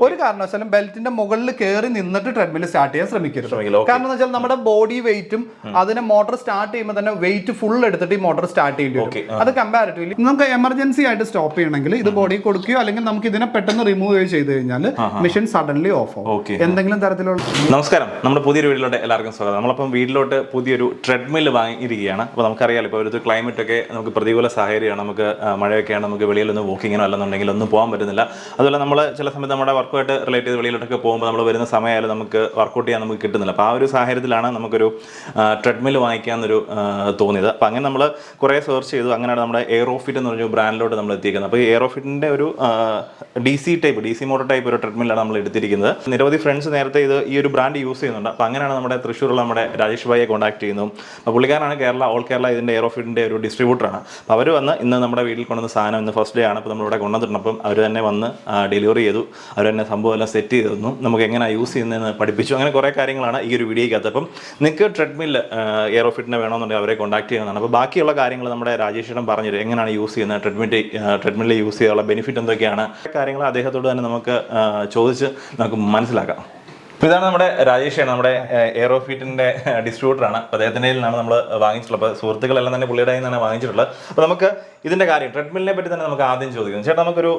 ഒരു കാരണവശാലും ബെൽറ്റിന്റെ മുകളിൽ കയറി നിന്നിട്ട് ട്രെഡ്മിൽ സ്റ്റാർട്ട് ചെയ്യാൻ ശ്രമിക്കരുത്. കാരണം എന്ന് വെച്ചാൽ നമ്മുടെ ബോഡി വെയിറ്റും അതിനെ മോട്ടോർ സ്റ്റാർട്ട് ചെയ്യുമ്പോൾ തന്നെ വെയിറ്റ് ഫുൾ എടുത്തിട്ട് ഈ മോട്ടോർ സ്റ്റാർട്ട് ചെയ്യേണ്ടി വരും. അത് കമ്പാരിറ്റീവ്ലി നമുക്ക് എമർജൻസി ആയിട്ട് സ്റ്റോപ്പ് ചെയ്യണമെങ്കിൽ ഇത് ബോഡി കൊടുക്കുകയോ അല്ലെങ്കിൽ നമുക്ക് ഇതിനെ പെട്ടെന്ന് റിമൂവ് ചെയ്ത് കഴിഞ്ഞാൽ മെഷീൻ സഡൻലി ഓഫ് ആവും. എന്തെങ്കിലും തരത്തിലുള്ള നമസ്കാരം. നമ്മുടെ പുതിയൊരു വീട്ടിലോട്ട് എല്ലാവർക്കും സ്വാഗതം. നമ്മളിപ്പം വീട്ടിലോട്ട് പുതിയൊരു ട്രെഡ്മിൽ വാങ്ങിയിരിക്കുകയാണ്. അപ്പോൾ നമുക്കറിയാലോ ഇപ്പോൾ ഒരു ക്ലൈമറ്റ് ഒക്കെ നമുക്ക് പ്രതികൂല സാഹചര്യമാണ്. നമുക്ക് മഴയൊക്കെയാണ് നമുക്ക് വെളിയിലൊന്നും വോക്കിങ്ങിനോ അല്ലെന്നുണ്ടെങ്കിൽ ഒന്നും പോകാൻ പറ്റുന്നില്ല. അതുപോലെ നമ്മൾ ചില സമയത്ത് നമ്മുടെ വർക്കുമായിട്ട് റിലേറ്റ് ചെയ്ത് വെളിയിലോട്ടൊക്കെ പോകുമ്പോൾ നമ്മൾ വരുന്ന സമയമായാലും നമുക്ക് വർക്കൗട്ട് ചെയ്യാൻ നമുക്ക് കിട്ടുന്നില്ല. അപ്പോൾ ആ ഒരു സാഹചര്യത്തിലാണ് നമുക്കൊരു ട്രെഡ്മിൽ വാങ്ങിക്കാമെന്നൊരു തോന്നിയത്. അപ്പോൾ അങ്ങനെ നമ്മൾ കുറേ സെർച്ച് ചെയ്തു. അങ്ങനെയാണ് നമ്മുടെ എയറോഫിറ്റ് എന്ന് പറഞ്ഞ ബ്രാൻഡിലോട്ട് നമ്മൾ എത്തിയിരിക്കുന്നത്. അപ്പോൾ എയറോഫിറ്റിന്റെ ഒരു D C type D C motor type ഒരു ട്രെഡ്മില്ലാണ് നമ്മൾ എടുത്തിരിക്കുന്നത്. നിരവധി ഫ്രണ്ട്സ് നേരത്തെ ഇത് ഈ ഒരു ബ്രാൻഡ് യൂസ് ചെയ്യുന്നുണ്ട്. അപ്പോൾ അങ്ങനെയാണ് നമ്മുടെ തൃശ്ശൂരുള്ള നമ്മുടെ രാജേഷ് ഭായിയെ കോൺടാക്ട് ചെയ്യുന്നു. അപ്പോൾ പുള്ളിക്കാരനാണ് കേരള ഓൾ കേരള ഇതിന്റെ എയറോഫിറ്റിന്റെ ഒരു ഡിസ്ട്രിബ്യൂട്ടറാണ് അപ്പോൾ അവർ വന്ന് ഇന്ന് നമ്മുടെ വീട്ടിൽ കൊണ്ടുവന്ന സാധനം ഇന്ന് ഫസ്റ്റ് ഡേ ആണ്. അപ്പോൾ നമ്മളിവിടെ കൊണ്ടുവന്നിട്ടുണ്ട്. അപ്പം അവർ തന്നെ വന്ന് ഡെലിവറി ചെയ്തു. അവർ തന്നെ സംഭവം എല്ലാം സെറ്റ് ചെയ്ത് തന്നു. നമുക്ക് എങ്ങനെയാണ് യൂസ് ചെയ്യുന്നതെന്ന് പഠിപ്പിച്ചു. അങ്ങനെ കുറേ കാര്യങ്ങളാണ് ഈ ഒരു വീഡിയോയ്ക്കകത്ത്. അപ്പം നിങ്ങൾക്ക് ട്രെഡ്മിൽ എയറോഫിറ്റിനെ വേണമെന്നുണ്ടെങ്കിൽ അവരെ കോൺടാക്ട് ചെയ്യുന്നതാണ്. അപ്പോൾ ബാക്കിയുള്ള കാര്യങ്ങൾ നമ്മുടെ രാജേഷിടം പറഞ്ഞത് എങ്ങനെയാണ് യൂസ് ചെയ്യുന്നത്? ട്രെഡ്മിറ്റ് ട്രെഡ്മിൽ യൂസ് ചെയ്യാനുള്ള ബെനിഫിറ്റ് എന്തൊക്കെയാണ്? കാര്യങ്ങൾ അദ്ദേഹത്തോട് തന്നെ നമുക്ക് ചോദിച്ച് നമുക്ക് മനസ്സിലാക്കാം. അപ്പോൾ ഇതാണ് നമ്മുടെ രാജേഷാണ് നമ്മുടെ എയറോഫീറ്റിന്റെ ഡിസ്ട്രിബ്യൂട്ടറാണ് അപ്പോൾ അദ്ദേഹത്തിന്റെ നിന്നാണ് നമ്മൾ വാങ്ങിച്ചിട്ടുള്ളത്. അപ്പോൾ സുഹൃത്തുക്കളെല്ലാം തന്നെ പുള്ളിയുടെ നിന്നാണ് വാങ്ങിച്ചിട്ടുള്ളത്. അപ്പോൾ നമുക്ക് ഇതിന്റെ കാര്യം ട്രെഡ്മില്ലിനെ പറ്റി തന്നെ നമുക്ക് ആദ്യം ചോദിക്കാം ചേട്ടാ നമുക്കൊരു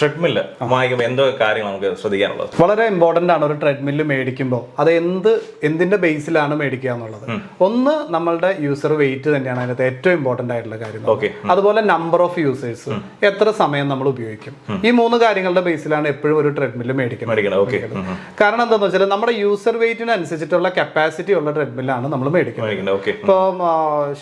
ട്രെഡ്മില്ല് വാങ്ങിക്കുമ്പോൾ എന്തോ കാര്യങ്ങൾ നമുക്ക് ശ്രദ്ധിക്കാനുള്ളത്? വളരെ ഇമ്പോർട്ടന്റ് ആണ് ഒരു ട്രെഡ്മില്ല് മേടിക്കുമ്പോൾ. അത് എന്ത് എന്തിന്റെ ബേസിലാണ് മേടിക്കുക എന്നുള്ളത്. ഒന്ന് നമ്മളുടെ യൂസർ വെയിറ്റ് തന്നെയാണ് അതിനകത്ത് ഏറ്റവും ഇമ്പോർട്ടന്റ് ആയിട്ടുള്ള കാര്യം. ഓക്കെ അതുപോലെ നമ്പർ ഓഫ് യൂസേഴ്സ് എത്ര സമയം നമ്മൾ ഉപയോഗിക്കും. ഈ മൂന്ന് കാര്യങ്ങളുടെ ബേസിലാണ് എപ്പോഴും ഒരു ട്രെഡ്മില്ല് മേടിക്കുന്നത്. കാരണം എന്താണെന്ന് വെച്ചാൽ നമ്മുടെ യൂസർ വെയിറ്റിന് അനുസരിച്ചിട്ടുള്ള കപ്പാസിറ്റി ഉള്ള ട്രെഡ്മില്ലാണ് നമ്മൾ മേടിക്കുന്നത്. മേടിക്കണം ഓക്കെ ഇപ്പം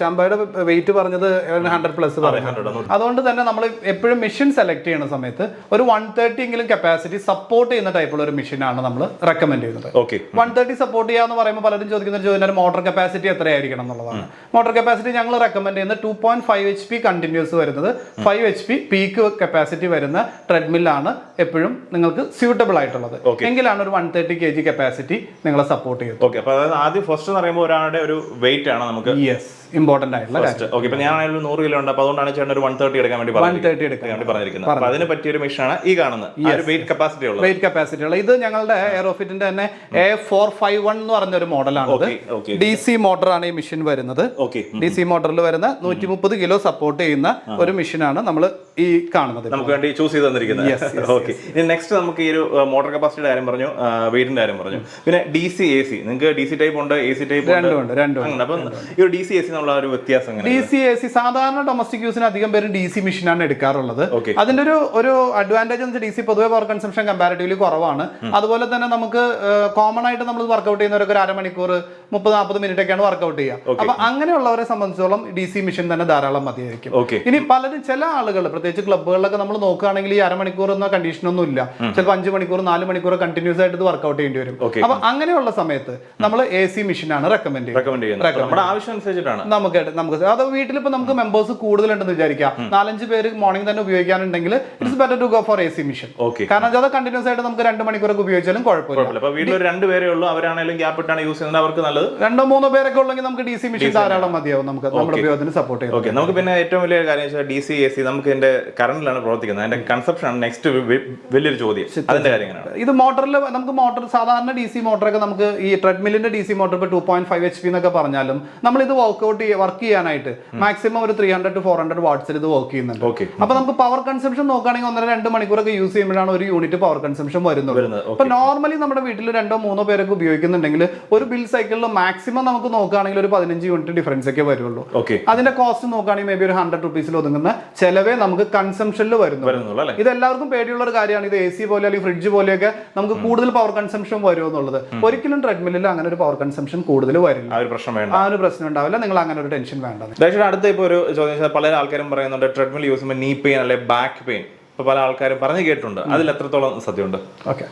ഷാംബയുടെ വെയിറ്റ് പറഞ്ഞത് ഹൺഡ്രഡ് പ്ലസ് പറഞ്ഞു അതുകൊണ്ട് തന്നെ നമ്മൾ എപ്പോഴും മെഷീൻ സെലക്ട് ചെയ്യുന്ന സമയത്ത് ഒരു വൺ തേർട്ടി എങ്കിലും കപ്പാസിറ്റി സപ്പോർട്ട് ചെയ്യുന്ന ടൈപ്പുള്ള ഒരു മെഷീനാണ് നമ്മൾ റെക്കമെൻഡ് ചെയ്യുന്നത്. ഓക്കെ വൺ തേർട്ടി സപ്പോർട്ട് ചെയ്യാന്ന് പറയുമ്പോൾ പലരും ചോദിക്കുന്ന ചോദ്യം മോട്ടോർ കപ്പാസിറ്റി എത്രയായിരിക്കണം എന്നുള്ളതാണ്. മോട്ടോർ കപ്പാസിറ്റി ഞങ്ങൾ റെക്കമെൻഡ് ചെയ്യുന്നത് two point five H P continuous വരുന്നത്. Five H P peak capacity വരുന്ന ട്രെഡ്മില്ലാണ് എപ്പോഴും നിങ്ങൾക്ക് സ്യൂട്ടബിൾ ആയിട്ടുള്ളത്. എങ്കിലാണ് ഒരു one thirty K G capacity നിങ്ങളെ സപ്പോർട്ട് ചെയ്യുന്നത്. ഓക്കെ അപ്പോൾ അതായത് ആദ്യം ഫസ്റ്റ് എന്ന് പറയുമ്പോൾ ഒരാളുടെ ഒരു വെയിറ്റ് ആണ് നമുക്ക് യെസ് ഇമ്പോർട്ടന്റ് ആയിട്ടുള്ള കാര്യം. ഓക്കെ ഇപ്പൊ ഞാനാണെങ്കിൽ ഒരു നൂറ് കിലോ ഉണ്ട് അതുകൊണ്ടാണ് ചേട്ടൻ ഒരു വൺ തേർട്ടി എടുക്കാൻ വേണ്ടി വൺ തേർട്ടി എടുക്കാൻ വേണ്ടി പറഞ്ഞിരിക്കുന്നത്. അപ്പൊ അതിന് പറ്റിയ ഒരു മെഷീനാണ് ഈ കാണുന്നത്. വെയിറ്റ് കപ്പാസിറ്റി ഉള്ളത്. വെയിറ്റ് കപ്പാസിറ്റി ഉള്ള ഇത് ഞങ്ങളുടെ എയറോഫിറ്റിന്റെ തന്നെ എ ഫോർ ഫൈവ് വൺ എന്ന് പറഞ്ഞ ഒരു മോഡലാണ് ഡി സി മോട്ടറാണ് ഈ മെഷീൻ വരുന്നത്. ഓക്കെ ഡി സി മോട്ടറിൽ വരുന്ന നൂറ്റി മുപ്പത് കിലോ സപ്പോർട്ട് ചെയ്യുന്ന ഒരു മെഷീനാണ് നമ്മൾ ഈ കാണുന്നത് നമുക്ക് വേണ്ടി ചൂസ് ചെയ്ത് തന്നിരിക്കുന്നത്. ഓക്കെ ഇനി നെക്സ്റ്റ് നമുക്ക് ഈ ഒരു മോട്ടോർ കപ്പാസിറ്റിയുടെ കാര്യം പറഞ്ഞു വെയിറ്റിന്റെ കാര്യം പറഞ്ഞു. പിന്നെ ഡി സി എ സി നിങ്ങൾക്ക് ഡി സി ടൈപ്പ് ഉണ്ട് എ സി ടൈപ്പ് ഉണ്ട്? രണ്ടും അങ്ങനെ അപ്പം ഈ ഒരു ഡി സി എ സി എന്നുള്ള ഒരു വ്യത്യാസം ഡി സി എ സി സാധാരണ ഡൊമസ്റ്റിക് യൂസിന് അധികം പേര് ഡി സി മെഷീനാണ് എടുക്കാറുള്ളത്. അതിന്റെ ഒരു ഒരു അഡ്വാന്റേജ് എന്ന് വെച്ചാൽ ഡി സി പൊതുവെ പവർ കൺസംഷൻ കമ്പാരിറ്റീവ്ലി കുറവാണ്. അതുപോലെ തന്നെ നമുക്ക് കോമൺ ആയിട്ട് നമ്മൾ വർക്കൗട്ട് ചെയ്യുന്നവരൊക്കെ ഒരു അരമണിക്കൂർ മുപ്പത് നാൽപ്പത് മിനിറ്റ് ഒക്കെയാണ് വർക്കൗട്ട് ചെയ്യുക അപ്പൊ അങ്ങനെയുള്ളവരെ സംബന്ധിച്ചോളം ഡി സി മെഷീൻ തന്നെ ധാരാളം മതിയായിരിക്കും. ഇനി പലരും ചില ആളുകൾ പ്രത്യേകിച്ച് ക്ലബ്ബുകളിലൊക്കെ നമ്മൾ നോക്കുകയാണെങ്കിൽ ഈ അരമണിക്കൂർ എന്ന കണ്ടീഷൻ ഒന്നും ഇല്ല. ചിലപ്പോൾ അഞ്ച് മണിക്കൂർ നാല് മണിക്കൂർ കണ്ടിന്യൂസ് ആയിട്ട് ഇത് വർക്കൗട്ട് ചെയ്യേണ്ടി വരും. അപ്പൊ അങ്ങനെയുള്ള സമയത്ത് നമ്മൾ എ സി മെഷീനാണ് റെക്കമെൻഡ് ചെയ്യുന്നത്. നമ്മുടെ ആവശ്യം അനുസരിച്ചിട്ടാണ്. നമുക്ക് നമുക്ക് അത് വീട്ടിൽ ഇപ്പൊ നമുക്ക് മെമ്പേഴ്സ് കൂടുതലുണ്ടെന്ന് വിചാരിക്കാം. നാലഞ്ച് പേര് മോർണിംഗ് തന്നെ ഉപയോഗിക്കാനുണ്ടെങ്കിൽ it's better to go for A C machine okay കാരണം അത് കണ്ടിന്യൂസ് ആയിട്ട് നമുക്ക് രണ്ട് മണിക്കൂറൊക്കെ ഉപയോഗിച്ചാലും കുഴപ്പമില്ല. വീട്ടിൽ രണ്ട് പേരേ ഉള്ളൂ. അവരാണെങ്കിലും ഗ്യാപ്പ് ഇട്ടാണ് യൂസ് ചെയ്യുന്നത്. അവർക്ക് നല്ലത്. രണ്ടോ മൂന്നോ പേരൊക്കെ ഉള്ളെങ്കിൽ നമുക്ക് ഡി സി മിഷൻ ധാരാളം മതിയാവും. നമുക്ക് നമ്മുടെ ഉപയോഗത്തിന് സപ്പോർട്ട് ചെയ്യാം ഓക്കെ നമുക്ക് പിന്നെ ഏറ്റവും വലിയ കാര്യം വെച്ചാൽ ഡി സി എ സി നമുക്ക് ഇതിന്റെ കറണ്ടിലാണ് പ്രവർത്തിക്കുന്നത്. അതിന്റെ കൺസെപ്ഷൻ ആണ് നെക്സ്റ്റ് വലിയൊരു ചോദ്യം. അതിന്റെ കാര്യങ്ങളാണ് ഇത് മോട്ടറിൽ നമുക്ക് മോട്ടർ സാധാരണ ഡി സി മോട്ടറൊക്കെ നമുക്ക് ഈ ട്രെഡ്മില്ലിന്റെ ഡി സി മോട്ടർ ഇപ്പോൾ two point five H P എന്നൊക്കെ പറഞ്ഞാലും നമ്മൾ ഇത് വർക്ക്ഔട്ട് വർക്ക് ചെയ്യാനായിട്ട് മാക്സിമം ഒരു three hundred to four hundred വാട്ട്സിൽ ഇത് വർക്ക് ചെയ്യുന്നുണ്ട്. അപ്പൊ നമുക്ക് പവർ കൺസംഷൻ നോക്കുകയാണെങ്കിൽ ഒന്നര രണ്ട് മണിക്കൂറൊക്കെ യൂസ് ചെയ്യുമ്പോഴാണ് ഒരു യൂണിറ്റ് പവർ കൺസംഷൻ വരുന്നത്. അപ്പൊ നോർമലി നമ്മുടെ വീട്ടിൽ രണ്ടോ മൂന്നോ പേരൊക്കെ ഉപയോഗിക്കുന്നുണ്ടെങ്കിൽ ഒരു ബിൽ സൈക്കിളിൽ മാക്സിമം നമുക്ക് നോക്കുകയാണെങ്കിൽ ഒരു പതിനഞ്ച് യൂണിറ്റ് ഡിഫറൻസ് ഒക്കെ വരുള്ളൂ. ഓക്കെ അതിന്റെ കോസ്റ്റ് നോക്കുകയാണെങ്കിൽ മേ ബി ഒരു ഹൺഡ്രഡ് റുപ്പീസിൽ ഒതുങ്ങുന്ന ചെലവേ നമുക്ക് കൺസംഷനിൽ വരുന്നു ഇത് എല്ലാവർക്കും പേടിയുള്ള ഒരു കാര്യമാണ്. ഇത് എ സി പോലെ അല്ലെങ്കിൽ ഫ്രിഡ്ജ് പോലെയൊക്കെ നമുക്ക് കൂടുതൽ പവർ കൺസംഷൻ വരുമോ എന്നുള്ളത് ഒരിക്കലും ട്രെഡ്മില്ലിൽ അങ്ങനെ ഒരു പവർ കൺസംഷൻ കൂടുതൽ വരില്ല. ആ ഒരു പ്രശ്നം ഉണ്ടാവില്ല. നിങ്ങൾ അങ്ങനെ ഒരു ടെൻഷൻ വേണ്ട. ദാക്ഷിണ അടുത്ത ഇപ്പോൾ ഒരു ചോദ്യം പല ആൾക്കാരും പറയുന്നുണ്ട് ട്രെഡ്മിൽ യൂസ് ചെയ്യുമ്പോൾ നീ പെയിൻ അല്ലെ ബാക്ക് പെയിൻ ഇപ്പോൾ പല ആൾക്കാരും പറഞ്ഞു കേട്ടിട്ടുണ്ട്. അതിൽ എത്രത്തോളം സത്യമുണ്ട്? ഓക്കെ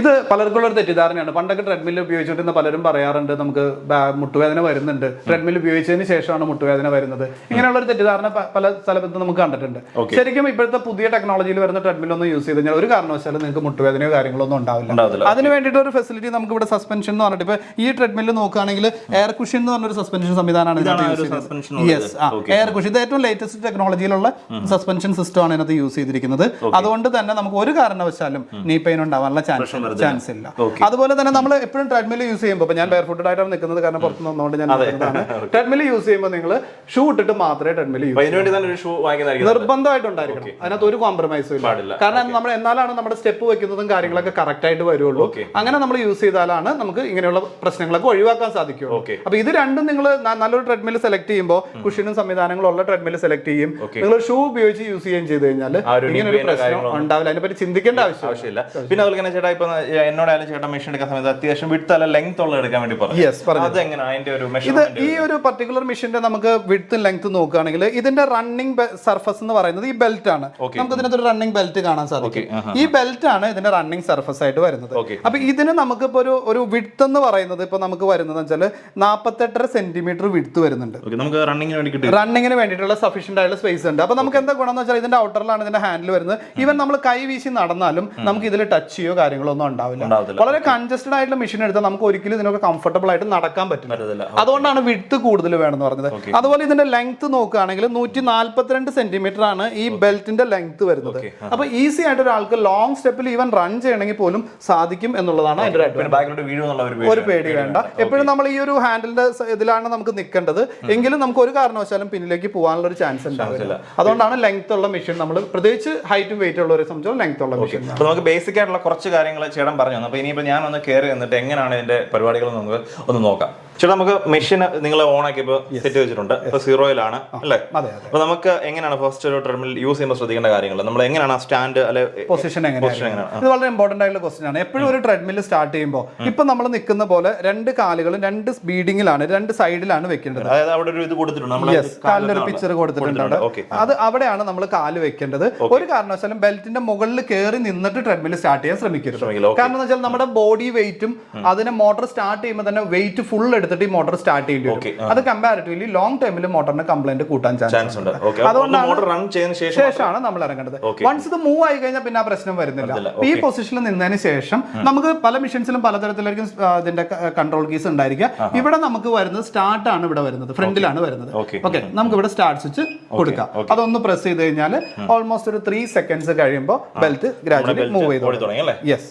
ഇത് പലർക്കുള്ള ഒരു തെറ്റിദ്ധാരണയാണ്. പണ്ടൊക്കെ ട്രെഡ്മിൽ ഉപയോഗിച്ചിരുന്ന പലരും പറയാറുണ്ട് നമുക്ക് മുട്ടുവേദന വരുന്നുണ്ട്. ട്രെഡ്മിൽ ഉപയോഗിച്ചതിന് ശേഷമാണ് മുട്ടുവേദന വരുന്നത്. ഇങ്ങനെയുള്ള ഒരു തെറ്റിദ്ധാരണ പല സ്ഥലത്തും നമുക്ക് കണ്ടിട്ടുണ്ട്. ശരിക്കും ഇപ്പോഴത്തെ പുതിയ ടെക്നോളജിയിൽ വരുന്ന ട്രെഡ്മിൽ ഒന്നും യൂസ് ചെയ്ത് കഴിഞ്ഞാൽ ഒരു കാരണവശാലും നിങ്ങൾക്ക് മുട്ടുവേദനയോ കാര്യങ്ങളോ ഒന്നും ഉണ്ടാവില്ല. അതിന് വേണ്ടിയിട്ട് ഒരു ഫെസിലിറ്റി നമുക്ക് ഇവിടെ സസ്പെൻഷൻ എന്ന് പറഞ്ഞിട്ട് ഇപ്പൊ ഈ ട്രെഡ്മിൽ നോക്കുകയാണെങ്കിൽ എയർ കുഷൻ എന്ന് പറഞ്ഞൊരു സസ്പെൻഷൻ സംവിധാനമാണ് യെസ് എയർ കുഷൻ ഇത് ഏറ്റവും ലേറ്റസ്റ്റ് ടെക്നോളജിയിലുള്ള സസ്പെൻഷൻ സിസ്റ്റം ആണ് ഇതിനകത്ത് യൂസ് ചെയ്തിരിക്കുന്നത്. അതുകൊണ്ട് തന്നെ നമുക്ക് ഒരു കാരണവശാലും നീ പെയിൻ ഉണ്ടാവാനുള്ള ചാൻസ് ചാൻസ് ഇല്ല. അതുപോലെ തന്നെ നമ്മൾ എപ്പോഴും ട്രെഡ്മിൽ യൂസ് ചെയ്യുമ്പോൾ ഇപ്പൊ ഞാൻ ബെയർഫുട്ടഡ് ആയിട്ടാണ് നിൽക്കുന്നത് കാരണം പുറത്ത് നിന്നുകൊണ്ട് ഞാൻ ട്രെഡ്മിൽ യൂസ് ചെയ്യുമ്പോൾ നിങ്ങൾ ഷൂ ഇട്ടിട്ട് മാത്രമേ ട്രെഡ്മിൽ യൂസ് നിർബന്ധമായിട്ടുണ്ടായിരിക്കണം. അതിനകത്ത് ഒരു കോംപ്രമൈസും ഇല്ല. കാരണം നമ്മൾ എന്നാലാണ് നമ്മുടെ സ്റ്റെപ്പ് വെക്കുന്നതും കാര്യങ്ങളൊക്കെ കറക്റ്റ് ആയിട്ട് വരുള്ളൂ. അങ്ങനെ നമ്മൾ യൂസ് ചെയ്താലാണ് നമുക്ക് ഇങ്ങനെയുള്ള പ്രശ്നങ്ങളൊക്കെ ഒഴിവാക്കാൻ സാധിക്കുള്ളൂ. Okay. അപ്പൊ ഇത് രണ്ടും നിങ്ങൾ നല്ലൊരു ട്രെഡ്മിൽ സെലക്ട് ചെയ്യുമ്പോൾ കുഷിനും സംവിധാനങ്ങളും ഉള്ള ട്രെഡ്മിൽ സെലക്ട് ചെയ്യും. നിങ്ങൾ ഷൂ ഉപയോഗിച്ച് യൂസ് ചെയ്യുകയും ചെയ്ത് കഴിഞ്ഞാൽ ഇങ്ങനെ ഒരു പ്രശ്നം ഉണ്ടാവില്ല. അതിനെപ്പറ്റി ചിന്തിക്കേണ്ട ആവശ്യം ആവശ്യമില്ല. പിന്നെ അതുപോലെ തന്നെ ചേട്ടാ ഇപ്പൊ എന്നോടായാലും ചേട്ടൻ മെഷീൻ എടുക്കാൻ സമയത്ത് അത്യാവശ്യം വിട്ട് അല്ല ലെങ്ത് ഉള്ള എടുക്കാൻ വേണ്ടി പറഞ്ഞു. അത് എങ്ങനെ അതിന്റെ ഒരു ഇത് ഈ ഒരു പർട്ടിക്കുലർ മെഷീന്റെ നമുക്ക് വിഡ്ത്തും ലെങ്ത് നോക്കുകയാണെങ്കിൽ ഇതിന്റെ റണ്ണിംഗ് സർഫസ് എന്ന് പറയുന്നത് ഈ ബെൽറ്റ് ആണ്. നമുക്ക് ഇതിനകത്ത് ഒരു റണ്ണിംഗ് ബെൽറ്റ് കാണാൻ സാധിക്കും. ഈ ബെൽറ്റ് ആണ് ഇതിന്റെ റണ്ണിംഗ് സർഫസ് ആയിട്ട് വരുന്നത്. അപ്പൊ ഇതിന് നമുക്ക് ഇപ്പൊ ഒരു ഒരു വിഡ്ത്ത് എന്ന് പറയുന്നത് ഇപ്പൊ നമുക്ക് വരുന്നത് വെച്ചാൽ നാപ്പത്തെട്ടര സെന്റിമീറ്റർ വിഡ്ത്ത് വരുന്നുണ്ട്. നമുക്ക് റണ്ണിങ്ങിന് വേണ്ടിയിട്ടുള്ള സഫീഷ്യന്റ് ആയിട്ടുള്ള സ്പേസ് ഉണ്ട്. അപ്പൊ നമുക്ക് എന്താ ഗുണം എന്ന് വെച്ചാൽ ഇതിന്റെ ഔട്ടറിലാണ് ഇതിന്റെ ഹാൻഡിൽ വരുന്നത്. ഈവൻ നമ്മൾ കൈ വീശി നടന്നാലും നമുക്ക് ഇതിൽ ടച്ച് ചെയ്യോ കാര്യങ്ങളോ ഒന്നും ഉണ്ടാവില്ല. വളരെ കൺജസ്റ്റഡ് ആയിട്ടുള്ള മെഷീൻ എടുത്താൽ നമുക്ക് ഒരിക്കലും ഇതിനൊക്കെ കംഫർട്ടബിൾ ആയിട്ട് നടക്കാൻ പറ്റില്ല. അതുകൊണ്ടാണ് വിഡ്ത്ത് കൂടുതൽ വേണമെന്ന് പറഞ്ഞത്. അതുപോലെ ഇതിന്റെ ലെങ്ത് നോക്കുകയാണെങ്കിൽ നൂറ്റി നാല്പത്തിരണ്ട് സെന്റിമീറ്റർ ആണ് ഈ ബെൽറ്റിന്റെ ലെങ്ത് വരുന്നത്. അപ്പൊ ഈസി ആയിട്ട് ഒരാൾക്ക് ലോങ് സ്റ്റെപ്പിൽ ഈവൻ റൺ ചെയ്യണമെങ്കിൽ പോലും സാധിക്കും എന്നുള്ളതാണ് അതിന്റെ ഒരു പേടി വേണ്ട. എപ്പോഴും നമ്മൾ ഈ ഒരു ഹാൻഡിലിന്റെ ഇതിലാണ് നമുക്ക് നിൽക്കേണ്ടത്. എങ്കിലും നമുക്ക് ഒരു കാരണവശാലും പിന്നിലേക്ക് പോകാനുള്ള ഒരു ചാൻസ് ഉണ്ടാവില്ല. അതുകൊണ്ടാണ് ലെങ്ത് ഉള്ള മെഷീൻ നമ്മൾ പ്രത്യേകിച്ച് ഹൈറ്റും വെയിറ്റ് ഉള്ളവരെ സംബന്ധിച്ചോളം ലെങ്ത് ഉള്ള മെഷീൻ നമുക്ക് ബേസിക് ആയിട്ടുള്ള കുറച്ച് കാര്യങ്ങൾ ചേട്ടൻ പറഞ്ഞു അപ്പോൾ അപ്പൊ ഇനിയിപ്പോ ഞാൻ ഒന്ന് കയറി എന്നിട്ട് എങ്ങനെയാണ് ഇതിന്റെ പരിപാടികൾ നമുക്ക് ഒന്ന് നോക്കാം. ചേട്ടാ നമുക്ക് മെഷീൻ നിങ്ങൾ ഓൺ ആക്കിയപ്പോ സെറ്റ് വെച്ചിട്ടുണ്ട്. ഇപ്പൊ സീറോയിലാണ് അല്ലേ? അതെ അതെ. അപ്പൊ നമുക്ക് എങ്ങനെയാണ് ഫസ്റ്റ് ഒരു ടെർമിൽ യൂസ് ചെയ്യുമ്പോൾ ശ്രദ്ധിക്കേണ്ട കാര്യങ്ങൾ? നമ്മൾ എങ്ങനെയാണ് ആ സ്റ്റാൻഡ് അല്ലെ പൊസിഷൻ എങ്ങനെയാണ്? ഇത് വളരെ ഇമ്പോർട്ടന്റ് ആയിട്ടുള്ള ക്വസ്റ്റൻ ആണ്. എപ്പോഴും ഒരു ട്രെഡ്മിൽ സ്റ്റാർട്ട് ചെയ്യുമ്പോൾ ഇപ്പൊ നമ്മൾ നിൽക്കുന്ന പോലെ രണ്ട് കാലുകളും രണ്ട് ബീഡിങ്ങിലാണ് രണ്ട് സൈഡിലാണ് വെക്കേണ്ടത്. അതായത് അവിടെ ഒരു ഇത് കൊടുത്തിട്ടുണ്ട്. യെസ് കാലിനൊരു പിക്ചർ കൊടുത്തിട്ടുണ്ട് അത് അവിടെയാണ് നമ്മൾ കാൽ വെക്കേണ്ടത്. ഒരു കാരണവശാലും ബെൽറ്റിന്റെ മുകളിൽ കയറി നിന്നിട്ട് ട്രെഡ്മിൽ സ്റ്റാർട്ട് ചെയ്യാൻ ശ്രമിക്കരുത്. കാരണം എന്ന് വെച്ചാൽ നമ്മുടെ ബോഡി വെയിറ്റും അതിനെ മോട്ടോർ സ്റ്റാർട്ട് ചെയ്യുമ്പോൾ തന്നെ വെയിറ്റ് ഫുൾ എടുത്തിട്ട് ഈ മോട്ടോർ സ്റ്റാർട്ട് ചെയ്യേണ്ടി വരും. അത് കമ്പാരിറ്റീവ്ലി ലോങ് ടൈമിൽ മോട്ടറിന് കംപ്ലൈന്റ് കൂട്ടാൻ ചാൻസ് ഉണ്ട്. അതുകൊണ്ടാണ് ശേഷമാണ് നമ്മൾ ഇറങ്ങേണ്ടത്. വൺസ് ഇത് മൂവ് ആയി കഴിഞ്ഞാൽ പിന്നെ ആ പ്രശ്നം വരുന്നില്ല. ഈ പൊസിഷനിൽ നിന്നതിന് ശേഷം നമുക്ക് പല മിഷൻസിലും പലതരത്തിലായിരിക്കും ഇതിന്റെ കൺട്രോൾ കീസ് ഉണ്ടായിരിക്കുക. ഇവിടെ നമുക്ക് വരുന്നത് സ്റ്റാർട്ട് ആണ് ഇവിടെ വരുന്നത്. ഫ്രണ്ടിലാണ് വരുന്നത്. ഓക്കെ നമുക്ക് ഇവിടെ സ്റ്റാർട്ട് സ്വിച്ച് കൊടുക്കാം. അതൊന്ന് പ്രസ് ചെയ്ത് കഴിഞ്ഞാൽ ഓൾമോസ്റ്റ് ഒരു ത്രീ സെക്കൻഡ്സ് കഴിയുമ്പോൾ ബെൽറ്റ് ഗ്രാജുവലി മൂവ് ചെയ്ത് യെസ്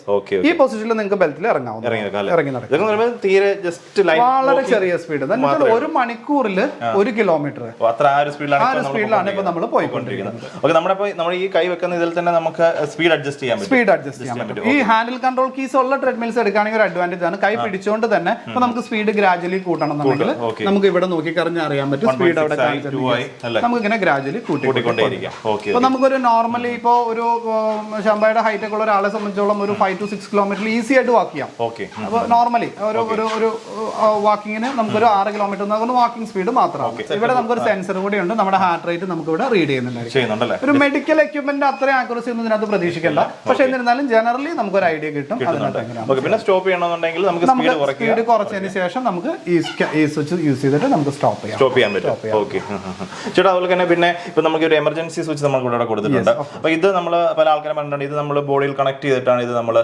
ഈ പൊസിഷനിൽ നിങ്ങൾക്ക് ബെൽറ്റിൽ ഇറങ്ങാവുന്ന ഇറങ്ങി നടക്കും. തീരെ ജസ്റ്റ് വളരെ ചെറിയ സ്പീഡ് ഒരു മണിക്കൂറിൽ ഒരു കിലോമീറ്റർ അത്ര ആ ഒരു സ്പീഡിലാണ് ഇപ്പൊ നമ്മൾ പോയിക്കൊണ്ടിരിക്കുന്നത്. ഓക്കെ നമ്മുടെ നമ്മൾ ഈ കൈ വെക്കുന്ന ഇതിൽ തന്നെ നമുക്ക് സ്പീഡ് അഡ്ജസ്റ്റ് ചെയ്യാൻ പറ്റും. സ്പീഡ് അഡ്ജസ്റ്റ് ചെയ്യാൻ പറ്റും. ഈ ഹാൻഡിൽ കൺട്രോൾ കീസ് ഉള്ള ട്രെഡ്മിൽസ് എടുക്കുകയാണെങ്കിൽ ഒരു അഡ്വാന്റേജ് ആണ്. കൈ പിടിച്ചുകൊണ്ട് തന്നെ ഇപ്പൊ നമുക്ക് സ്പീഡ് ഗ്രാജുവലി കൂട്ടണം എന്നുണ്ടെങ്കിൽ നമുക്ക് ഇവിടെ നോക്കി കറിഞ്ഞ് അറിയാൻ പറ്റും. സ്പീഡ് അവിടെ 1.6 ആയി, 2 ആയി, അല്ലേ? നമുക്ക് ഇങ്ങനെ ഗ്രാജുവലി കൂട്ടി കൂട്ടിക്കൊണ്ടേയിരിക്കാം ഇപ്പൊ നമുക്കൊരു നോർമലി ഇപ്പോ ഒരു ശമ്പയുടെ ഹൈറ്റ് ഒക്കെ ഉള്ള ഒരാളെ സംബന്ധിച്ചോളം ഒരു five to six kilometre easy ആയിട്ട് വാക്ക് ചെയ്യാം. അപ്പൊ നോർമലി ഒരു ഒരു ഒരു വാക്കിങ്ങിന് നമുക്കൊരു ആറ് കിലോമീറ്റർ എന്ന് വാക്കിംഗ് സ്പീഡ് മാത്രമാണ് ഇവിടെ നമുക്കൊരു സെൻസർ കൂടി ഉണ്ട് നമ്മുടെ ഹാർട്ട് റേറ്റ് നമുക്ക് ഇവിടെ റീഡ് ചെയ്യുന്നുണ്ട് ഒരു മെഡിക്കൽ എക്യുപ്മെന്റ് അത്ര ആക്യുറസി ഒന്നും ഇതിനകത്ത് പ്രതീക്ഷിക്കില്ല പക്ഷെ എന്നിരുന്നാലും ജനറലി നമുക്ക് ഒരു ഐഡിയ കിട്ടും പിന്നെ സ്റ്റോപ്പ് ചെയ്യണമെന്നുണ്ടെങ്കിൽ നമുക്ക് സ്പീഡ് കുറച്ചതിന് ശേഷം നമുക്ക് ഈ സ്വിച്ച് യൂസ് ചെയ്തിട്ട് നമുക്ക് സ്റ്റോപ്പ് ചെയ്യാം. സ്റ്റോപ്പ് ചെയ്യാൻ പറ്റും. ഓക്കെ ചേട്ടാ അതുപോലെ തന്നെ പിന്നെ ഇപ്പൊ നമുക്ക് ഒരു എമർജൻസി സ്വിച്ച് നമ്മൾ ഇവിടെ കൊടുത്തിട്ടുണ്ട്. അപ്പൊ ഇത് നമ്മൾ പല ആൾക്കാരും പറഞ്ഞിട്ടുണ്ട്. ഇത് നമ്മൾ ബോഡിയിൽ കണക്ട് ചെയ്തിട്ടാണ് ഇത് നമ്മൾ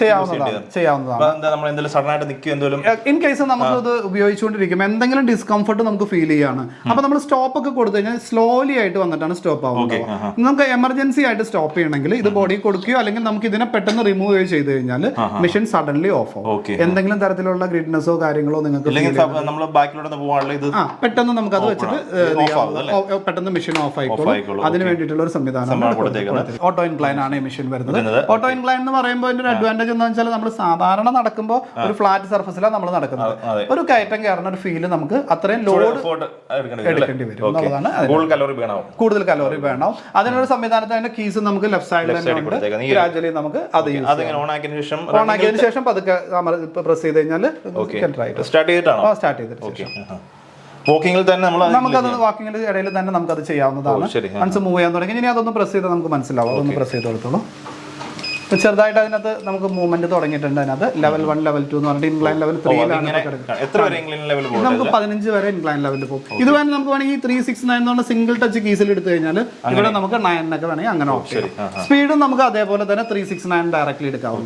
ചെയ്യാവുന്നതാണ്. ചെയ്യാവുന്നതാണ്. നമ്മൾ എന്തെങ്കിലും സഡൻ ആയിട്ട് നിൽക്കും എന്തെങ്കിലും? ഇൻ കേസ് നമുക്ക് ഇത് ഉപയോഗിച്ചുകൊണ്ടിരിക്കുമ്പോൾ എന്തെങ്കിലും ഡിസ്കംഫർട്ട് നമുക്ക് ഫീൽ ചെയ്യാണ്. അപ്പൊ നമ്മൾ സ്റ്റോപ്പ് ഒക്കെ കൊടുത്തു കഴിഞ്ഞാൽ സ്ലോലി ആയിട്ട് വന്നിട്ടാണ് സ്റ്റോപ്പ് ആവുന്നത്. നമുക്ക് എമർജൻസി ആയിട്ട് സ്റ്റോപ്പ് ചെയ്യണമെങ്കിൽ ഇത് ബോഡി കൊടുക്കുകയോ അല്ലെങ്കിൽ നമുക്ക് ഇതിനെ പെട്ടെന്ന് റിമൂവ് ചെയ്ത് കഴിഞ്ഞാൽ മെഷീൻ സഡൻലി ഓഫ് ആവും. എന്തെങ്കിലും തരത്തിലുള്ള ഗ്രിഡ്നെസ്സോ കാര്യങ്ങളോ നിങ്ങൾക്ക് പെട്ടെന്ന് നമുക്ക് അത് വെച്ചിട്ട് പെട്ടെന്ന് മെഷീൻ ഓഫ് ആയിക്കോളും. അതിന് വേണ്ടിയിട്ടുള്ള ഒരു സംവിധാനം ഓട്ടോ ഇൻക്ലൈൻ ആണ് ഈ മെഷീൻ വരുന്നത്. ഓട്ടോ ഇൻക്ലൈൻ എന്ന് പറയുമ്പോൾ ഇതിന്റെ ഒരു അഡ്വാന്റേജ് എന്താ വെച്ചാൽ നമ്മൾ സാധാരണ നടക്കുമ്പോൾ ഒരു ഫ്ലാറ്റ് സർഫസിലാണ് നമ്മൾ നടക്കുന്നത്. ഒരു കയറ്റം കയറുന്ന ഒരു ഫീൽ നമുക്ക് അത്രയും ലോഡ് എടുക്കേണ്ടി വരും എന്നുള്ളതാണ് കൂടുതൽ കലോറി വേണം അതിനൊരു സംവിധാനത്തിൽ അതിന്റെ കീസ് നമുക്ക് ലെഫ്റ്റ് സൈഡിൽ തന്നെ ഉണ്ട്. ഗ്രാജുവലി നമുക്ക് അത് ഓൺ ആക്കിയതിന് ശേഷം ഓൺ ആക്കിയതിനു ശേഷം പതുക്കെ പ്രസ് ചെയ്ത് കഴിഞ്ഞാൽ സ്റ്റാർട്ട് ചെയ്തിട്ടാണോ? സ്റ്റാർട്ട് ചെയ്തിട്ട് വോക്കിങ്ങിൽ തന്നെ നമ്മൾ നമുക്കത് വാക്കിംഗിൽ ഇടയിൽ തന്നെ നമുക്കത് ചെയ്യാവുന്നതാണ്. മനസ്സ് മൂവ് ചെയ്യാൻ തുടങ്ങി ഇനി അതൊന്ന് പ്രസ് ചെയ്ത് നമുക്ക് മനസ്സിലാവും. അതൊന്ന് പ്രസ് ചെയ്ത് കൊടുത്തോളൂ. ഇപ്പൊ ചെറുതായിട്ട് അതിനകത്ത് നമുക്ക് മൂവ്മെന്റ് തുടങ്ങിയിട്ടുണ്ട്. അതിനകത്ത് ലെവൽ വൺ ലെവൽ ടു എന്ന് പറഞ്ഞിട്ട് ഇൻക്ലൈൻ ലെവൽ ത്രീയിലാണ് ഇത് നമുക്ക് പതിനഞ്ച് വരെ ഇൻക്ലൈൻ ലെവലിൽ പോകും. ഇത് വേണമെങ്കിൽ നമുക്ക് വേണമെങ്കിൽ ത്രീ സിക്സ് നയൻ എന്ന് പറഞ്ഞ സിംഗിൾ ടച്ച് കീസിൽ എടുത്തു കഴിഞ്ഞാൽ ഇവിടെ നമുക്ക് നയൻ ഒക്കെ വേണമെങ്കിൽ അങ്ങനെ ഓപ്ഷൻ സ്പീഡും നമുക്ക് അതേപോലെ തന്നെ ത്രീ സിക്സ് നയൻ ഡയറക്ട്ലി എടുക്കാം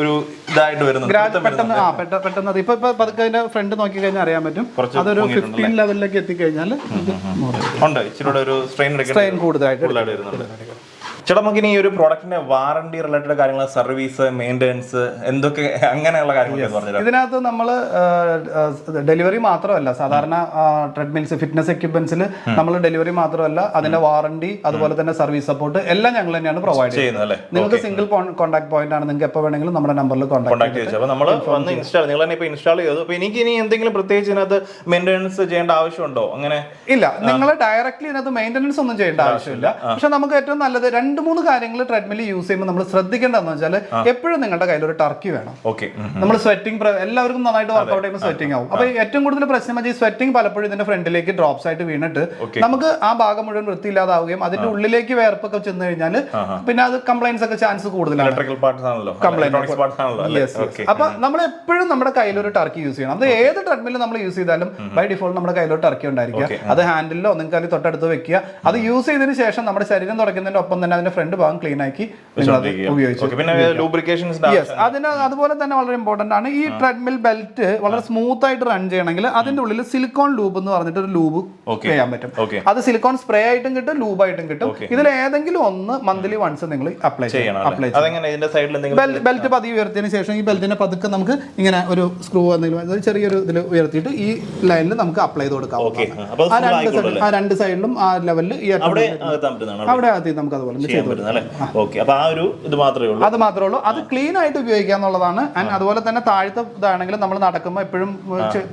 ഒരു ഇതായിട്ട് പെട്ടെന്ന് ആ പെട്ടെന്ന് പെട്ടെന്ന് ഇപ്പൊ ഇപ്പൊ പതുക്കെ അതിന്റെ ഫ്രണ്ട് നോക്കി കഴിഞ്ഞാൽ അറിയാൻ പറ്റും. അതൊരു ഫിഫ്റ്റീൻ ലെവലിലേക്ക് എത്തിക്കഴിഞ്ഞാൽ സ്ട്രെയിൻ കൂടുതലായിട്ട് ചേട്ടാ നമുക്ക് ഇനി ഒരു പ്രോഡക്റ്റിന്റെ വാറണ്ടി റിലേറ്റഡ് കാര്യങ്ങൾ സർവീസ് മെയിന്റെനൻസ് എന്തൊക്കെ അങ്ങനെയുള്ള കാര്യങ്ങൾ ഇതിനകത്ത് നമ്മൾ ഡെലിവറി മാത്രമല്ല സാധാരണ ട്രെഡ്മിൽസ് ഫിറ്റ്നസ് എക്യുപ്മെന്റ്സിൽ നമ്മൾ ഡെലിവറി മാത്രമല്ല അതിന്റെ വാറണ്ടി അതുപോലെ തന്നെ സർവീസ് സപ്പോർട്ട് എല്ലാം ഞങ്ങൾ തന്നെയാണ് പ്രൊവൈഡ് ചെയ്യുന്നത്. നിങ്ങൾക്ക് സിംഗിൾ കോൺടാക്ട് പോയിന്റ് ആണ് നിങ്ങൾക്ക് എപ്പോൾ വേണമെങ്കിലും നമ്മുടെ നമ്പറിൽ കോൺടാക്ട് ചെയ്തു. അപ്പോൾ നമ്മൾ വന്ന് ഇൻസ്റ്റാൾ നിങ്ങൾ തന്നെ ഇപ്പോൾ ഇൻസ്റ്റാൾ ചെയ്തു. അപ്പോൾ എനിക്ക് ഇനി എന്തെങ്കിലും പ്രത്യേകിച്ച് ഇതിനകത്ത് മെയിന്റെനൻസ് ചെയ്യേണ്ട ആവശ്യമുണ്ടോ? അങ്ങനെ ഇല്ല. നിങ്ങൾ ഡയറക്റ്റ്ലി ഇതിനകത്ത് മെയിന്റനൻസ് ഒന്നും ചെയ്യേണ്ട ആവശ്യമില്ല. പക്ഷെ നമുക്ക് ഏറ്റവും നല്ലത് രണ്ട് മൂന്ന് കാര്യങ്ങൾ ട്രെഡ്മിൽ യൂസ് ചെയ്യുമ്പോൾ നമ്മൾ ശ്രദ്ധിക്കേണ്ടതെന്ന് വെച്ചാൽ എപ്പോഴും നിങ്ങളുടെ കയ്യിൽ ഒരു ടർക്കി വേണം. ഓക്കെ നമ്മൾ സ്വെറ്റിംഗ് എല്ലാവർക്കും നന്നായിട്ട് വർക്ക്ഔട്ട് ചെയ്യുമ്പോൾ സ്വെറ്റിംഗ് ആവും. അപ്പൊ ഏറ്റവും കൂടുതൽ പ്രശ്നം വെച്ചാൽ ഈ സ്വെറ്റിംഗ് പലപ്പോഴും ഇതിന്റെ ഫ്രണ്ടിലേക്ക് ഡ്രോപ്സ് ആയിട്ട് വീണിട്ട് നമുക്ക് ആ ഭാഗം മുഴുവൻ വൃത്തിയില്ലാതാവുകയും അതിന്റെ ഉള്ളിലേക്ക് വേർപ്പൊക്കെ ചെന്ന് കഴിഞ്ഞാൽ പിന്നെ അത് കംപ്ലൈൻസ് ഒക്കെ ചാൻസ് കൂടുതലാണ്. അപ്പൊ നമ്മൾ എപ്പോഴും നമ്മുടെ കയ്യിൽ ഒരു ടർക്കി യൂസ് ചെയ്യണം. അത് ഏത് ട്രെഡ്മിൽ നമ്മൾ യൂസ് ചെയ്താലും ബൈ ഡിഫോൾട്ട് നമ്മുടെ കയ്യിൽ ഒരു ടർക്കി ഉണ്ടായിരിക്കുക. അത് ഹാൻഡിലോ നിങ്ങൾക്ക് അതിൽ തൊട്ടടുത്ത് വെക്കുക. അത് യൂസ് ചെയ്തതിന് ശേഷം നമ്മുടെ ശരീരം തുടയ്ക്കുന്നതിന്റെ ഒപ്പം തന്നെ അതിന്റെ ഫ്രണ്ട് ഭാഗം ക്ലീൻ ആക്കി നിങ്ങൾ അത് ഉപയോഗിച്ചു അതിന് അതുപോലെ തന്നെ വളരെ ഇമ്പോർട്ടന്റ് ആണ്. ഈ ട്രെഡ്മിൽ ബെൽറ്റ് വളരെ സ്മൂത്ത് ആയിട്ട് റൺ ചെയ്യണമെങ്കിൽ അതിന്റെ ഉള്ളിൽ സിലിക്കോൺ ലൂബ് എന്ന് പറഞ്ഞിട്ട് ഒരു ലൂബ് ചെയ്യാൻ പറ്റും. അത് സിലിക്കോൺ സ്പ്രേ ആയിട്ടും കിട്ടും ലൂബ് ആയിട്ടും കിട്ടും. ഇതിൽ ഏതെങ്കിലും ഒന്ന് മന്ത്ലി വൺസ് നിങ്ങൾ അപ്ലൈ ചെയ്യണം. അപ്ലൈ ബെൽറ്റ് പതിവ് ഉയർത്തിയതിന് ശേഷം ഈ ബെൽറ്റിനെ പതുക്കെ നമുക്ക് ഇങ്ങനെ ഒരു സ്ക്രൂ എന്തെങ്കിലും ചെറിയൊരു ഇതിൽ ഉയർത്തിയിട്ട് ഈ ലൈനിൽ നമുക്ക് അപ്ലൈ ചെയ്ത് കൊടുക്കാം ആ രണ്ട് സൈഡിലും ആ ലെവലിൽ ഈ അവിടെ നമുക്ക് അതുപോലെ അല്ലേ? ഓക്കെ അപ്പോൾ ആ ഒരു ഇത് മാത്രമേ ഉള്ളൂ. അത് മാത്രമേ ഉള്ളൂ. അത് ക്ലീൻ ആയിട്ട് ഉപയോഗിക്കുക എന്നുള്ളതാണ്. ആൻഡ് അതുപോലെ തന്നെ താഴത്തെ ഇതാണെങ്കിൽ നമ്മൾ നടക്കുമ്പോൾ എപ്പോഴും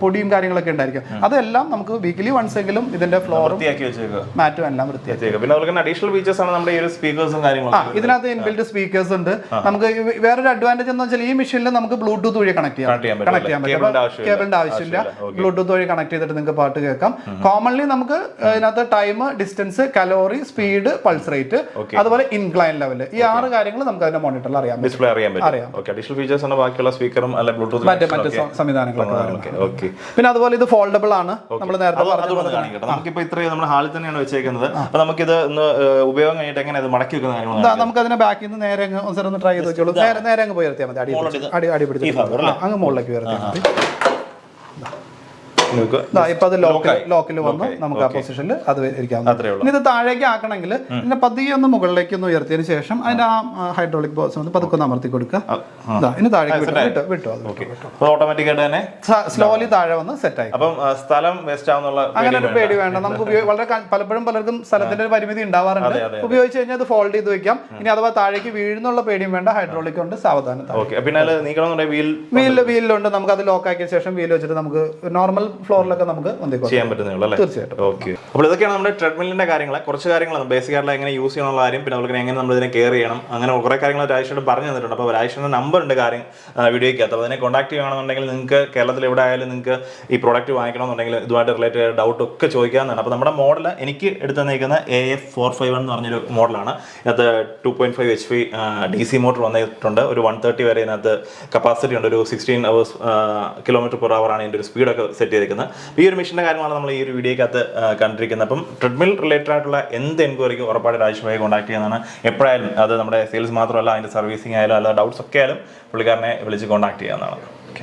പൊടിയും കാര്യങ്ങളൊക്കെ ഉണ്ടായിരിക്കും. അതെല്ലാം നമുക്ക് വീക്കിലി വൺസ് എങ്കിലും ഇതിന്റെ ഫ്ലോർ വൃത്തിയാക്കി വെച്ചേക്കുക. മാറ്റും എല്ലാം വൃത്തിയാക്കി പിന്നെ അതുപോലെ തന്നെ അഡീഷണൽ ഫീച്ചേഴ്സ് ആണ് നമ്മുടെ ഈ ഒരു സ്പീക്കേഴ്സും കാര്യങ്ങളും ഇതിനകത്ത് ഇൻബിൽഡ് സ്പീക്കേഴ്സ് ഉണ്ട്. നമുക്ക് വേറൊരു അഡ്വാന്റേജ് എന്ന് വെച്ചാൽ ഈ മെഷീനിൽ നമുക്ക് ബ്ലൂടൂത്ത് വഴി കണക്ട് ചെയ്യാം. ചെയ്യാൻ കണക്ട് ചെയ്യാൻ? പറ്റും. കേബിളിന്റെ ആവശ്യമില്ല. ബ്ലൂടൂത്ത് വഴി കണക്ട് ചെയ്തിട്ട് നിങ്ങൾക്ക് പാട്ട് കേൾക്കാം. കോമൺലി നമുക്ക് ഇതിനകത്ത് time distance calorie speed pulse rate അതുപോലെ ഇൻക്ലൈൻ ലെവൽ ഈ ആറ് കാര്യങ്ങൾ നമുക്ക് അതിന്റെ മോണിറ്ററിൽ അറിയാം ഡിസ്പ്ലേ അറിയാൻ പറ്റും. ഓക്കെ അഡീഷണൽ ഫീച്ചേഴ്സ് ആണ് ബാക്കിയുള്ള സ്പീക്കറും അല്ല ബ്ലൂടൂത്ത് മറ്റേ മറ്റേ സംവിധാനങ്ങളൊക്കെ. ഓക്കെ പിന്നെ അതുപോലെ ഇത് ഫോൾഡബിൾ ആണ്. നമ്മൾ നേരത്തെ നമുക്കിപ്പോ ഇത്രയും നമ്മൾ ഹാളിൽ തന്നെയാണ് വെച്ചേക്കുന്നത്. അപ്പൊ നമുക്കിത് ഒന്ന് ഉപയോഗം കഴിഞ്ഞിട്ട് എങ്ങനെ ഇത് മടക്കി വെക്കുന്ന കാര്യങ്ങൾ നമുക്ക് അതിനെ ബാക്കിൽ നിന്ന് നേരെ അങ്ങ് ഒന്ന് ട്രൈ ചെയ്ത് വെച്ചോളൂ. നേരെ നേരെ അങ്ങ് പോയി ഉയർത്തിയാൽ മതി. അടി അടി അടി പിടിച്ച് അങ്ങ് മുകളിലേക്ക് ഉയർത്തിയാൽ മതി. ഇപ്പൊ അത് ലോക്കിൽ. ലോക്കിൽ വന്ന്. നമുക്ക് ആ പൊസിഷനിൽ അത് ഇരിക്കാം. ഇനി ഇത് താഴേക്ക് ആക്കണമെങ്കിൽ ഇതിനെ പതിയെ ഒന്ന് മുകളിലേക്ക് ഒന്ന് ഉയർത്തിയതിന് ശേഷം അതിന്റെ ആ ഹൈഡ്രോളിക് ബോക്സ് ഒന്ന് പതുക്കെ ഒന്ന് അമർത്തി കൊടുക്കുക. ഇനി താഴേക്ക് വിട്ടു. വിട്ടു വിട്ടു അത് ഓക്കെ അപ്പൊ ഓട്ടോമാറ്റിക് തന്നെ സ്ലോലി താഴെ വന്ന് സെറ്റ് ആയി. അപ്പം സ്ഥലം വേസ്റ്റ് ആവുന്നുള്ള അങ്ങനെ ഒരു പേടി വേണ്ട. നമുക്ക് വളരെ പലപ്പോഴും പലർക്കും സ്ഥലത്തിന്റെ ഒരു പരിമിതി ഉണ്ടാവാറുണ്ട്. ഉപയോഗിച്ച് കഴിഞ്ഞാൽ അത് ഫോൾഡ് ചെയ്ത് വെക്കാം. ഇനി അഥവാ താഴേക്ക് വീഴുന്നുള്ള പേടിയും വേണ്ട. ഹൈഡ്രോളിക് കൊണ്ട് സാവധാനം വീൽ വീലിലുണ്ട് നമുക്ക് അത് ലോക്ക് ആക്കിയ ശേഷം വീൽ വെച്ചിട്ട് നമുക്ക് നോർമൽ ഫ്ലോറിലൊക്കെ നമുക്ക് ചെയ്യാൻ പറ്റുന്നേ ഉള്ളൂ അല്ലേ? തീർച്ചയായിട്ടും. ഓക്കെ. അപ്പോൾ ഇതൊക്കെയാണ് നമ്മുടെ ട്രെഡ്മില്ലിന്റെ കാര്യങ്ങൾ കുറച്ച് കാര്യങ്ങൾ ബേസിക് ആയിട്ട് എങ്ങനെ യൂസ് ചെയ്യണമുള്ള കാര്യം പിന്നെ അതുപോലെ എങ്ങനെ നമ്മൾ ഇതിനെ കെയർ ചെയ്യണം അങ്ങനെ കുറെ കാര്യങ്ങൾ രാജേഷോട് പറഞ്ഞു തന്നിട്ടുണ്ട്. അപ്പോൾ രാജേഷിന്റെ നമ്പർ ഉണ്ട് കാര്യം വീഡിയോയ്ക്ക് അപ്പോൾ അതിനെ കോൺടാക്ട് ചെയ്യണമെന്നുണ്ടെങ്കിൽ നിങ്ങൾക്ക് കേരളത്തിൽ എവിടെ ആയാലും നിങ്ങൾക്ക് ഈ പ്രോഡക്റ്റ് വാങ്ങിക്കണമെന്നുണ്ടെങ്കിൽ ഇതുമായിട്ട് റിലേറ്റഡ് ഡൗട്ട് ഒക്കെ ചോദിക്കാവുന്നതാണ്. അപ്പോൾ നമ്മുടെ മോഡൽ എനിക്ക് എടുത്തു തന്നിരിക്കുന്ന എ എഫ് ഫോർ ഫൈവ് എന്ന് പറഞ്ഞൊരു മോഡലാണ് ഇതിനകത്ത് two point five H P D C motor വന്നിട്ടുണ്ട്. ഒരു വൺ തേർട്ടി വരെ ഇതിനകത്ത് കപ്പാസിറ്റി ഉണ്ട്. ഒരു sixteen hours kilometre per hour ആണ് ഇതിന്റെ ഒരു സ്പീഡൊക്കെ സെറ്റ് ചെയ്തിരിക്കുന്നത് അപ്പോൾ ഈ ഒരു മെഷീന്റെ കാര്യമാണ് നമ്മൾ ഈ ഒരു വീഡിയോക്കകത്ത് കണ്ടിരിക്കുന്നത്. അപ്പം ട്രെഡ്മിൽ റിലേറ്റഡ് ആയിട്ടുള്ള എന്ത് എൻക്വയറിക്ക് ഉറപ്പായിട്ട് രാജ്യമായി കോൺടാക്ട് ചെയ്യുന്നതാണ്. എപ്പോഴായാലും അത് നമ്മുടെ സെയിൽസ് മാത്രമല്ല അതിന്റെ സർവീസിങ് ആയാലും അല്ലാതെ ഡൗട്ട്സ് ഒക്കെ ആയാലും പുള്ളിക്കാരനെ വിളിച്ച് കോൺടാക്ട് ചെയ്യാവുന്നതാണ്.